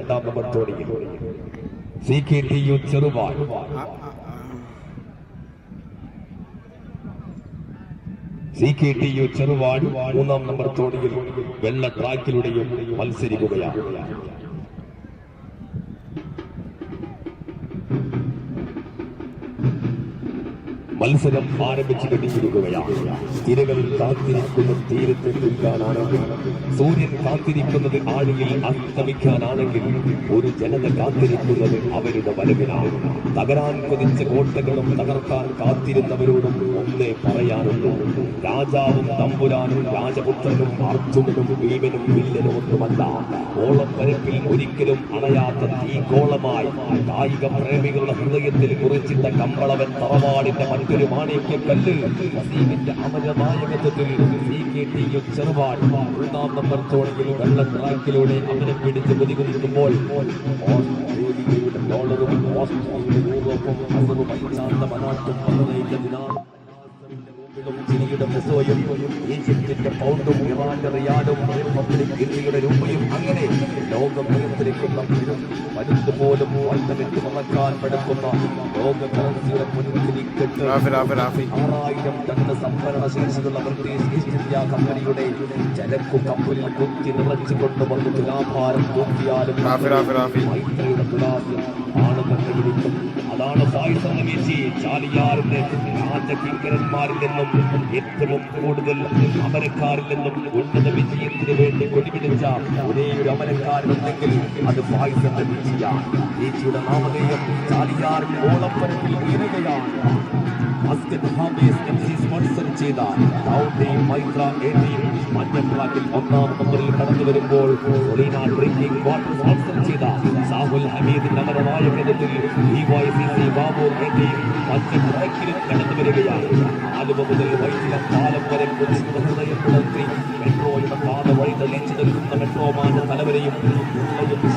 രണ്ടാം നമ്പർ തോണിയിൽ സി കെ ടി യു ചെറുപാൽ സി കെ ടി യു ചെറുവാട് മൂന്നാം നമ്പർ തോണിയിൽ വെള്ള ട്രാക്കിലൂടെയും മത്സരിക്കുകയാണ്. മത്സരം ആരംഭിച്ചു കഴിഞ്ഞിരിക്കുകയാണ് തിരകൾ കാത്തിരിക്കുന്ന തീരത്തെ തുൽക്കാനാണെങ്കിൽ സൂര്യൻ കാത്തിരിക്കുന്നത് ആഴിയിൽ അസ്തമിക്കാനാണെങ്കിൽ ഒരു ജനത കാത്തിരിക്കുന്നത് അവരുടെ വരവിനാണ് തകരാൻ കൊതിച്ച കോട്ടകളും തകർക്കാൻ കാത്തിരുന്നവരോടും ഒന്നേ പറയാനുള്ളൂ. രാജാവും തമ്പുരാനും രാജപുത്രനും അർജുനനും ഭീമനും വില്ലനും ഒന്നുമല്ല. ഓളം പരപ്പിൽ ഒരിക്കലും അണയാത്ത തീ കോളമായി കായിക പ്രേമികളുടെ ഹൃദയത്തിൽ കുറിച്ചിട്ട കമ്പളവൻ തറവാടിന്റെ മറ്റൊരു മാണിക്യ കല്ല് വസീമിന്റെ അമരനായകത്വത്തിൽ സി കെ ടി യു ചെറുപാട് ഒന്നാം നമ്പർ തോണിയിൽ വെള്ള ട്രാക്കിലൂടെ അവനെ പിടിച്ച് ഓസ്ട്രേലിയയുടെ ഡോളറും ഓസ്ട്രേലിയയുടെ യൂറോപ്പും അസറും പൈശാന്ത മനാട്ടും ചിലിയുടെ പെസോയും ഈജിപ്തിന്റെ പൗണ്ടും ഇറാന്റെ റിയാഡും റിപ്പബ്ലിക് ഇന്ത്യയുടെ രൂപയും അങ്ങനെ ലോകം നിയന്ത്രിക്കുന്ന മരുന്ന് പോലും വട്ടമിട്ട് മറക്കാൻ പെടുക്കുന്ന ലോക കറൻസിയുടെ റാഫി ആറായിരം ടൺ സംഭരണ ശേഷിയുള്ള ബ്രിട്ടീഷ് ഈസ്റ്റ് ഇന്ത്യ കമ്പനിയുടെ ചരക്കു കപ്പലിൽ കുത്തി നിറച്ചുകൊണ്ട് വന്ന് തുലാഭാരം തൂക്കിയാലും റാഫി റാഫി റാഫി. കണ്ടുപിടിക്കും വീശി ചാലിയാറിന്റെ രാജകിങ്കരന്മാരിൽ നിന്നും ഏറ്റവും കൂടുതൽ അമരക്കാരിൽ നിന്നും ഉന്നത വിജയത്തിന് വേണ്ടി കൊടിപിടിച്ച ഒരേ ഒരു അമരക്കാരനുണ്ടെങ്കിൽ അത് പായസന്റെ വീഴ്ചയാണ് വീഴ്ചയുടെ നാമധേയം ചാലിയാറിന്റെ ഓളപ്പരപ്പിൽ ഉയരുകയാണ്. ചെയ്ത മഞ്ഞപ്ലാക്കിൽ ഒന്നാം നമ്പറിൽ കടന്നു വരുമ്പോൾ ചെയ്ത സാഹുൽ ഹമീദിന്റെ അമരനായകത്തിൽ മഞ്ഞപ്ലാക്കിലും കടന്നു വരികയാണ്. ആലുവ മുതൽ വൈദ്യുതം കാലം വരെ ഹൃദയം പുലർത്തി മെട്രോയുടെ പാത വഴി തെളിച്ചു നിൽക്കുന്ന മെട്രോമാന്റെ തലവരെയും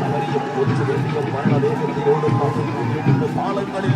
സമരയും കൊച്ചു വേദിയും മരണവേഗതയോടുന്ന വീടിന്റെ പാളങ്ങളിൽ